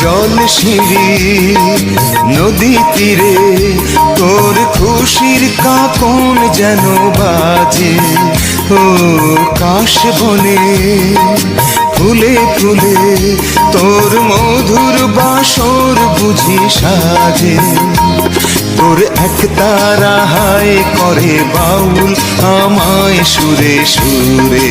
জল সিঁড়ি, নদী তীরে, তোর খুশির কাপন যেন বাজে। ও কাশ বনে, ফুলে ফুলে তোর মধুর বাসর বুঝি সাজে। তোর এক তারা হায় করে বাউল আমায় সুরে সুরে।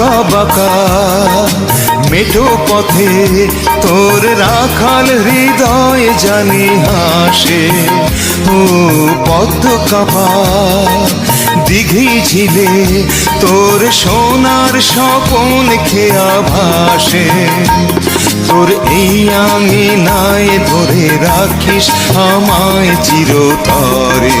আঁকা বাঁকা। মেঠো পথে তোর রাখাল হৃদয় জানি হাসে। ও পদ্ম কাপা। দিঘি ঝিলে তোর সোনার স্বপন খেয়া ভাসে তোর এই আঙিনায় ধরে রাখিস আমায় চিরতরে।